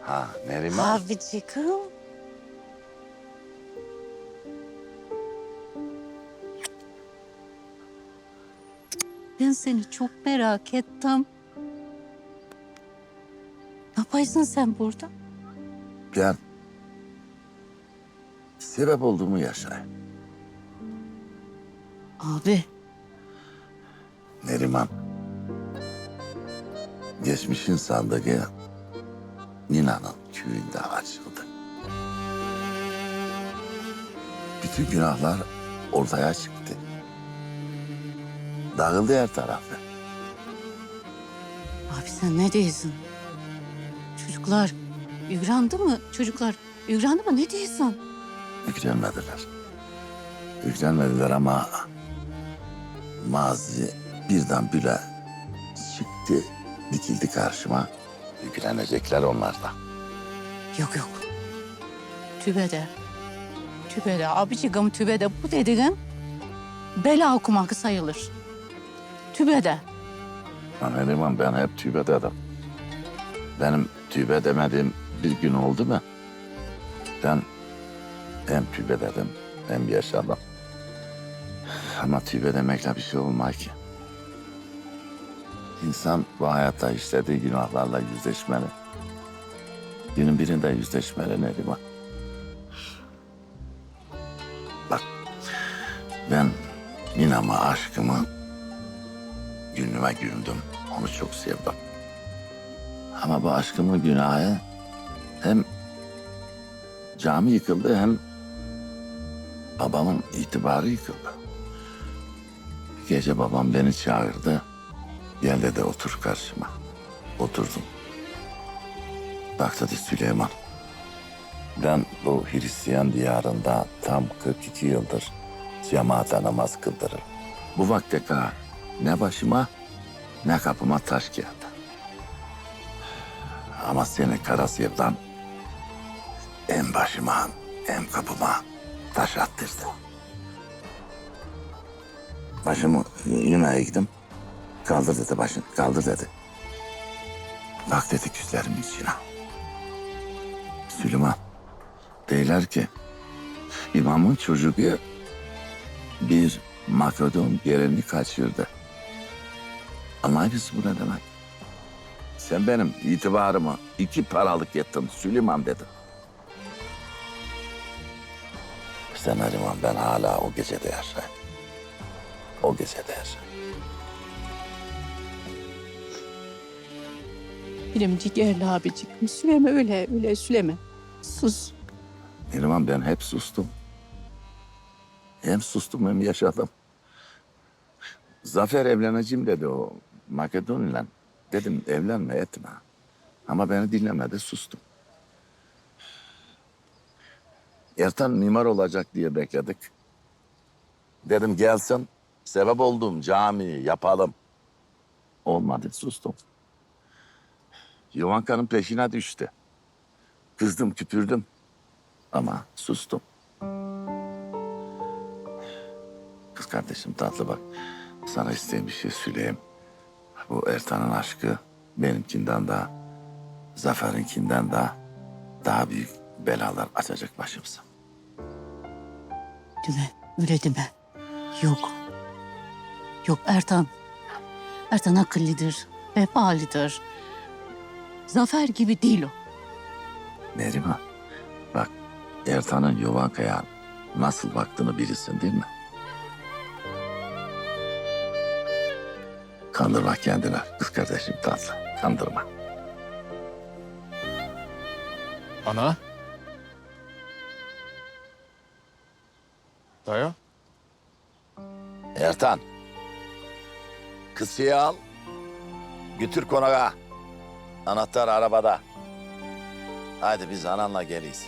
Ha Neriman. Abiciğim. Ben seni çok merak ettim. Ne yapıyorsun sen burada? Ben sebep olduğumu yaşayayım. Abi Neriman. Geçmişin sandığı Nina'nın köyünde açıldı. Bütün günahlar ortaya çıktı. Dağıldı her tarafı. Abi sen ne diyorsun? Çocuklar ügrandı mı? Çocuklar ügrandı mı? Ne diyorsun? Yüklenmediler. Yüklenmediler ama mazi birden bile çıktı, dikildi karşıma. Yüklenecekler onlar da. Yok yok. Tübede. Tübede. Abiciğim tübede. Bu dediğin bela okumak sayılır. Tübede. Lan Neriman ben hep tübe dedim. Benim tübe demediğim bir gün oldu mu? Ben hem tübe dedim hem yaşadım. Ama tübe demekle bir şey olmaz ki. İnsan bu hayatta işlediği günahlarla yüzleşmeli. Günün birinde yüzleşmeli Neriman. Bak ben Mina'ma aşkımı Günüme güldüm. Onu çok sevdim. Ama bu aşkımın günahı hem cami yıkıldı hem babamın itibarı yıkıldı. Bir gece babam beni çağırdı. Gel dedi otur karşıma. Oturdum. Bak dedi Süleyman. Ben bu Hristiyan diyarında tam 42 yıldır cemaate namaz kıldırırım. Bu vakte kadar ne başıma ne kapıma taş geldi. Ama senin kara sevdan en başıma hem kapıma taş attırdı. Başımı yine eğdim. Kaldır dedi başını, kaldır dedi. Bak dedi gözlerimin içine. Süleyman, deyler ki imamın çocuğu bir Makedon gelini kaçırdı. Anlayınız bu ne demek? Sen benim itibarımı iki paralık ettin Süleyman dedi. İşte Neriman ben hala o gecede yaşayayım. O gecede yaşayayım. Benim ciğerli abiciğim. Süleme öyle öyle süleme. Sus. Neriman ben hep sustum. Hem sustum hem yaşadım. Zafer evleneceğim dedi o Makedon'la. Dedim evlenme etme. Ama beni dinlemedi sustum. Ertan mimar olacak diye bekledik. Dedim gelsin sebep olduğum camiyi yapalım. Olmadı sustum. Yuvanka'nın peşine düştü. Kızdım küpürdüm ama sustum. Kız kardeşim tatlı bak. Sana istediğim bir şey söyleyeyim. Bu Ertan'ın aşkı benimkinden daha, Zafer'inkinden daha daha büyük belalar açacak başımıza. Deme. Öyle deme. Yok. Yok Ertan. Ertan akıllıdır. Vefalidir. Zafer gibi değil o. Neriman, bak Ertan'ın Yovanka'ya nasıl baktığını bilirsin değil mi? Kandırma kendine kız kardeşim tatlı. Kandırma. Ana. Dayı. Ertan. Kızı al. Götür konağa. Anahtar arabada. Hadi biz ananla geliyiz.